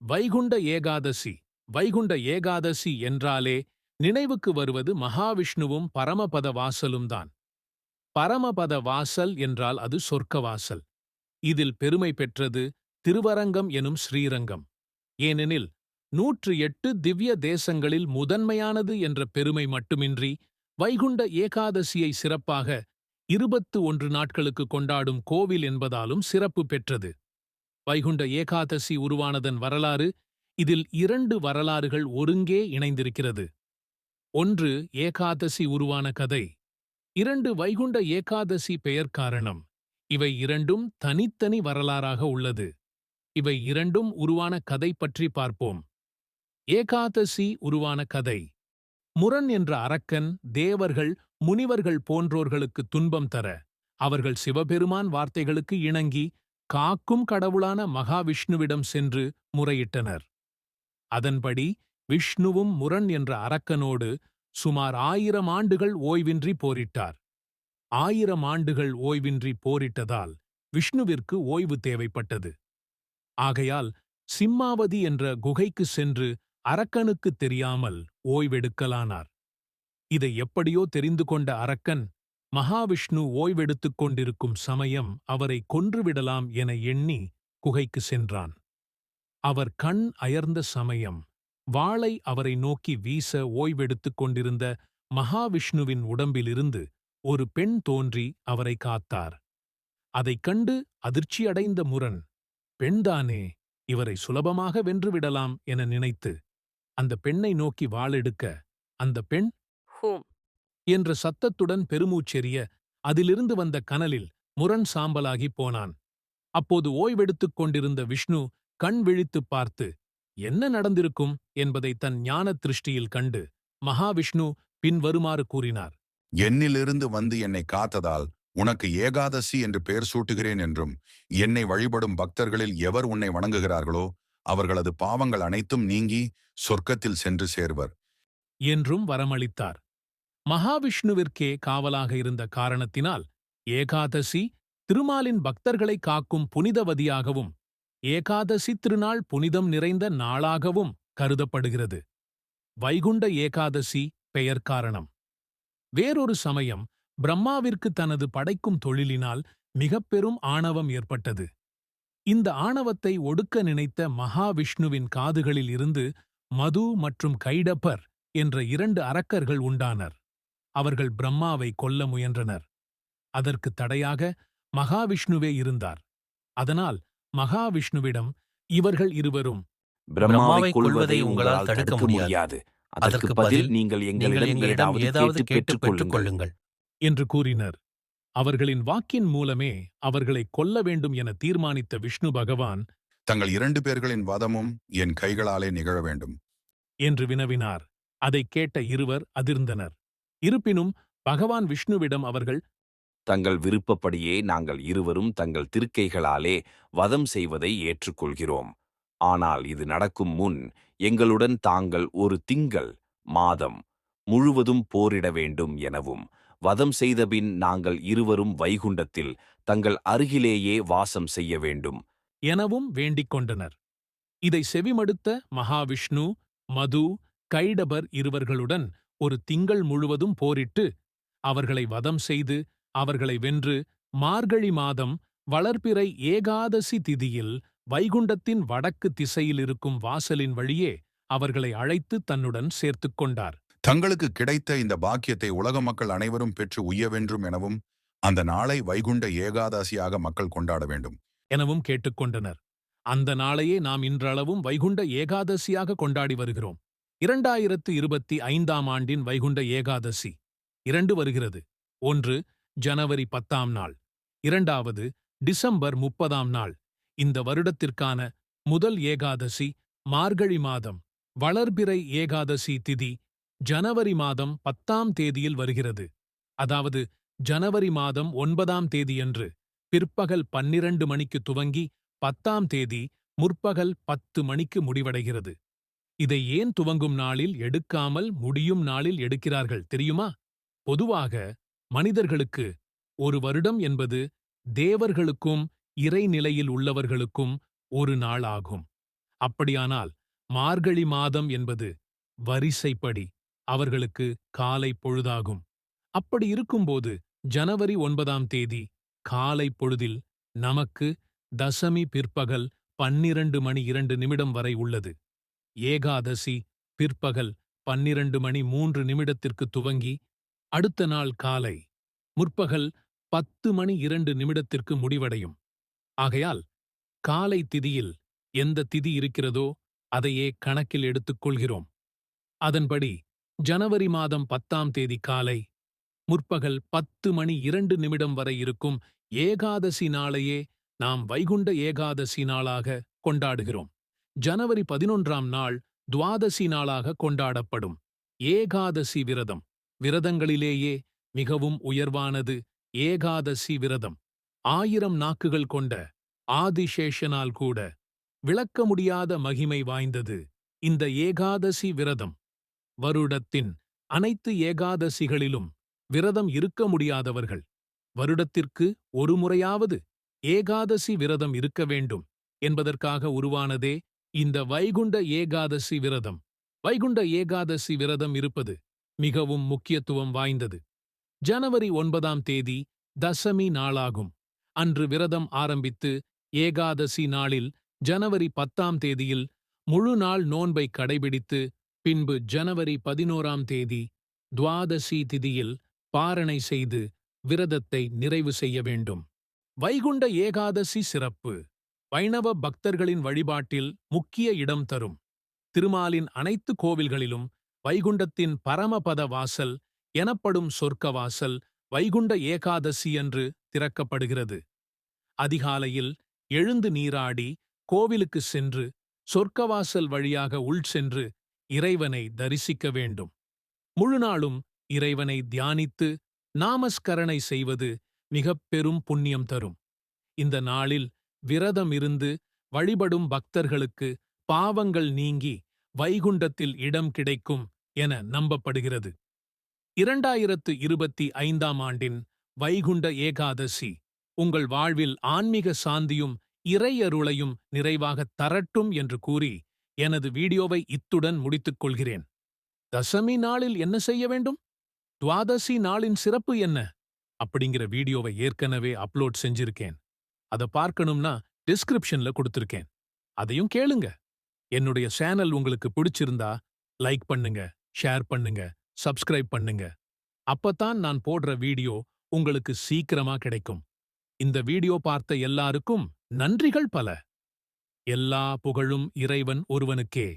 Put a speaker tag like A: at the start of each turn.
A: வைகுண்ட ஏகாதசி வைகுண்ட ஏகாதசி என்றாலே நினைவுக்கு வருவது மகாவிஷ்ணுவும் பரமபத வாசலும் தான். பரமபத வாசல் என்றால் அது சொர்க்க வாசல் இதில் பெருமை பெற்றது திருவரங்கம் எனும் ஸ்ரீரங்கம். ஏனெனில் நூற்று எட்டு திவ்ய தேசங்களில் முதன்மையானது என்ற பெருமை மட்டுமின்றி வைகுண்ட ஏகாதசியை சிறப்பாக இருபத்து ஒன்று நாட்களுக்கு கொண்டாடும் கோவில் என்பதாலும் சிறப்பு பெற்றது. வைகுண்ட ஏகாதசி உருவானதன் வரலாறு இதில் இரண்டு வரலாறுகள் ஒருங்கே இணைந்திருக்கிறது. ஒன்று ஏகாதசி உருவான கதை இரண்டு வைகுண்ட ஏகாதசி பெயர் காரணம். இவை இரண்டும் தனித்தனி வரலாறாக உள்ளது. இவை இரண்டும் உருவான கதை பற்றி பார்ப்போம். ஏகாதசி உருவான கதை முரண் என்ற அரக்கன் தேவர்கள் முனிவர்கள் போன்றோர்களுக்கு துன்பம் தர அவர்கள் சிவபெருமான் வார்த்தைகளுக்கு இணங்கி காக்கும் கடவுளான மகாவிஷ்ணுவிடம் சென்று முறையிட்டனர். அதன்படி விஷ்ணுவும் முரண் என்ற அரக்கனோடு சுமார் ஆயிரம் ஆண்டுகள் ஓய்வின்றி போரிட்டார். ஆயிரம் ஆண்டுகள் ஓய்வின்றி போரிட்டதால் விஷ்ணுவிற்கு ஓய்வு தேவைப்பட்டது. ஆகையால் சிம்மாவதி என்ற குகைக்கு சென்று அரக்கனுக்குத் தெரியாமல் ஓய்வெடுக்கலானார். இதை எப்படியோ தெரிந்து கொண்ட அரக்கன் மகாவிஷ்ணு ஓய்வெடுத்துக் கொண்டிருக்கும் சமயம் அவரை கொன்றுவிடலாம் என எண்ணி குகைக்கு சென்றான். அவர் கண் அயர்ந்த சமயம். வாளை அவரை நோக்கி வீச ஓய்வெடுத்துக் கொண்டிருந்த மகாவிஷ்ணுவின் உடம்பிலிருந்து ஒரு பெண் தோன்றி அவரை காத்தார். அதைக் கண்டு அதிர்ச்சியடைந்த முரண் பெண்தானே இவரை சுலபமாக வென்றுவிடலாம் என நினைத்து அந்த பெண்ணை நோக்கி வாளெடுக்க அந்த பெண்
B: ஹூம்.
A: என்ற சத்தத்துடன் பெருமூச்செறிய அதிலிருந்து வந்த கனலில் முரண் சாம்பலாகிப் போனான். அப்போது ஓய்வெடுத்துக் கொண்டிருந்த விஷ்ணு கண் விழித்துப் பார்த்து என்ன நடந்திருக்கும்? என்பதை தன் ஞான திருஷ்டியில் கண்டு மகாவிஷ்ணு பின்வருமாறு கூறினார்.
C: என்னிலிருந்து வந்து என்னை காத்ததால் உனக்கு ஏகாதசி என்று பெயர் சூட்டுகிறேன் என்றும் என்னை வழிபடும் பக்தர்களில் எவர் உன்னை வணங்குகிறார்களோ அவர்களது பாவங்கள் அனைத்தும் நீங்கி சொர்க்கத்தில் சென்று சேர்வர்
A: என்றும் வரமளித்தார். மகாவிஷ்ணுவிற்கே காவலாக இருந்த காரணத்தினால் ஏகாதசி திருமாலின் பக்தர்களை காக்கும் புனிதவதியாகவும் ஏகாதசி திருநாள் புனிதம் நிறைந்த நாளாகவும் கருதப்படுகிறது. வைகுண்ட ஏகாதசி பெயர் காரணம். வேறொரு சமயம் பிரம்மாவிற்கு தனது படைக்கும் தொழிலினால் மிகப்பெரும் ஆணவம் ஏற்பட்டது. இந்த ஆணவத்தை ஒடுக்க நினைத்த மகாவிஷ்ணுவின் காதுகளில் இருந்து மது மற்றும் கைடப்பர் என்ற இரண்டு அரக்கர்கள் உண்டானர். அவர்கள் பிரம்மாவை கொல்ல முயன்றனர். அதற்கு தடையாக மகாவிஷ்ணுவே இருந்தார். அதனால் மகாவிஷ்ணுவிடம் இவர்கள் இருவரும்
D: பிரம்மாவை கொள்வதை உங்களால் தடுக்க முடியாது. அதற்கு பதில் நீங்கள் எங்களிடம் ஏதாவது கேட்டு
E: கொள்ளுங்கள்.
A: என்று கூறினர். அவர்களின் வாக்கின் மூலமே அவர்களை கொல்ல வேண்டும் என தீர்மானித்த விஷ்ணு பகவான்
C: தங்கள் இரண்டு பேர்களின் வதமும் என் கைகளாலே நிகழ வேண்டும்.
A: என்று வினவினார். அதைக் கேட்ட இருவர் அதிர்ந்தனர். இருப்பினும் பகவான் விஷ்ணுவிடம் அவர்கள்
D: தங்கள் விருப்பப்படியே நாங்கள் இருவரும் தங்கள் திருக்கைகளாலே வதம் செய்வதை ஏற்றுக்கொள்கிறோம். ஆனால் இது நடக்கும் முன் எங்களுடன் தாங்கள் ஒரு திங்கள் மாதம் முழுவதும் போரிட வேண்டும் எனவும் வதம் செய்தபின் நாங்கள் இருவரும் வைகுண்டத்தில் தங்கள் அருகிலேயே வாசம் செய்ய வேண்டும்.
A: எனவும் வேண்டிக் கொண்டனர். இதை செவிமடுத்த மகாவிஷ்ணு மது கைடபர் இருவர்களுடன் ஒரு திங்கள் முழுவதும் போரிட்டு அவர்களை வதம் செய்து அவர்களை வென்று மார்கழி மாதம் வளர்பிறை ஏகாதசி திதியில் வைகுண்டத்தின் வடக்கு திசையில் இருக்கும் வாசலின் வழியே அவர்களை அழைத்து தன்னுடன் சேர்த்துக் கொண்டார்.
C: தங்களுக்கு கிடைத்த இந்த பாக்கியத்தை உலக மக்கள் அனைவரும் பெற்று உய்ய வேண்டும் எனவும் அந்த நாளை வைகுண்ட ஏகாதசியாக மக்கள் கொண்டாட வேண்டும்.
A: எனவும் கேட்டுக்கொண்டனர் அந்த நாளையே நாம் இன்றளவும் வைகுண்ட ஏகாதசியாக கொண்டாடி வருகிறோம். இரண்டாயிரத்து இருபத்தி ஐந்தாம் ஆண்டின் வைகுண்ட ஏகாதசி. இரண்டு வருகிறது. ஒன்று ஜனவரி பத்தாம் நாள். இரண்டாவது டிசம்பர் முப்பதாம் நாள். இந்த வருடத்திற்கான முதல் ஏகாதசி மார்கழி மாதம். வளர்பிறை ஏகாதசி திதி ஜனவரி மாதம் பத்தாம் தேதியில் வருகிறது. அதாவது ஜனவரி மாதம் ஒன்பதாம் தேதியன்று பிற்பகல் பன்னிரண்டு மணிக்கு துவங்கி பத்தாம் தேதி முற்பகல் பத்து மணிக்கு முடிவடைகிறது. இதை ஏன் துவங்கும் நாளில் எடுக்காமல் முடியும் நாளில் எடுக்கிறார்கள் தெரியுமா? பொதுவாக மனிதர்களுக்கு ஒரு வருடம் என்பது தேவர்களுக்கும் இறைநிலையில் உள்ளவர்களுக்கும் ஒரு நாள் ஆகும். அப்படியானால் மார்கழி மாதம் என்பது வரிசைப்படி அவர்களுக்கு காலை பொழுதாகும். அப்படி இருக்கும்போது ஜனவரி ஒன்பதாம் தேதி காலை பொழுதில் நமக்கு தசமி பிற்பகல் பன்னிரண்டு மணி இரண்டு நிமிடம் வரை உள்ளது. ஏகாதசி பிற்பகல் பன்னிரண்டு மணி மூன்று நிமிடத்திற்கு துவங்கி அடுத்த நாள் காலை முற்பகல் பத்து மணி இரண்டு நிமிடத்திற்கு முடிவடையும். ஆகையால் காலை திதியில் எந்த திதி இருக்கிறதோ அதையே கணக்கில் எடுத்துக் கொள்கிறோம். அதன்படி ஜனவரி மாதம் பத்தாம் தேதி காலை முற்பகல் பத்து மணி இரண்டு நிமிடம் வரை இருக்கும் ஏகாதசி நாளையே நாம் வைகுண்ட ஏகாதசி நாளாக கொண்டாடுகிறோம். ஜனவரி பதினொன்றாம் நாள் துவாதசி நாளாக கொண்டாடப்படும். ஏகாதசி விரதம். விரதங்களிலேயே மிகவும் உயர்வானது ஏகாதசி விரதம். ஆயிரம் நாக்குகள் கொண்ட ஆதிசேஷனால் கூட விளக்க முடியாத மகிமை வாய்ந்தது இந்த ஏகாதசி விரதம். வருடத்தின் அனைத்து ஏகாதசிகளிலும் விரதம் இருக்க முடியாதவர்கள். வருடத்திற்கு ஒரு முறையாவது ஏகாதசி விரதம் இருக்க வேண்டும் என்பதற்காக உருவானதே இந்த வைகுண்ட ஏகாதசி விரதம். வைகுண்ட ஏகாதசி விரதம் இருப்பது மிகவும் முக்கியத்துவம் வாய்ந்தது. ஜனவரி ஒன்பதாம் தேதி தசமி நாளாகும். அன்று விரதம் ஆரம்பித்து ஏகாதசி நாளில் ஜனவரி பத்தாம் தேதியில் முழு நாள் நோன்பை கடைபிடித்து பின்பு ஜனவரி பதினோராம் தேதி துவாதசி திதியில் பாரணை செய்து விரதத்தை நிறைவு செய்ய வேண்டும். வைகுண்ட ஏகாதசி சிறப்பு. வைணவ பக்தர்களின் வழிபாட்டில் முக்கிய இடம் தரும். திருமாலின் அனைத்து கோவில்களிலும் வைகுண்டத்தின் பரமபத வாசல் எனப்படும் சொர்க்க வாசல் வைகுண்ட ஏகாதசி என்று திறக்கப்படுகிறது. அதிகாலையில் எழுந்து நீராடி கோவிலுக்கு சென்று சொர்க்கவாசல் வழியாக உள் சென்று இறைவனை தரிசிக்க வேண்டும். முழுநாளும் இறைவனை தியானித்து நாமஸ்கரணை செய்வது மிகப் பெரும் புண்ணியம் தரும். இந்த நாளில் விரதம் இருந்து வழிபடும் பக்தர்களுக்கு பாவங்கள் நீங்கி வைகுண்டத்தில் இடம் கிடைக்கும் என நம்பப்படுகிறது. இரண்டாயிரத்து இருபத்தி ஐந்தாம் ஆண்டின் வைகுண்ட ஏகாதசி உங்கள் வாழ்வில் ஆன்மீக சாந்தியும் இறையருளையும் நிறைவாகத் தரட்டும் என்று கூறி எனது வீடியோவை இத்துடன் முடித்துக் கொள்கிறேன். தசமி நாளில் என்ன செய்ய வேண்டும்? துவாதசி நாளின் சிறப்பு என்ன? அப்படிங்கிற வீடியோவை ஏற்கனவே அப்லோட் செஞ்சிருக்கேன். அதை பார்க்கணும்னா டிஸ்கிரிப்ஷன்ல கொடுத்திருக்கேன். அதையும் கேளுங்க. என்னுடைய சேனல் உங்களுக்கு பிடிச்சிருந்தா லைக் பண்ணுங்க ஷேர் பண்ணுங்க சப்ஸ்கிரைப் பண்ணுங்க. அப்பதான் நான் போடுற வீடியோ உங்களுக்கு சீக்கிரமா கிடைக்கும். இந்த வீடியோ பார்த்த எல்லாருக்கும் நன்றிகள் பல. எல்லா புகழும் இறைவன் ஒருவனுக்கே.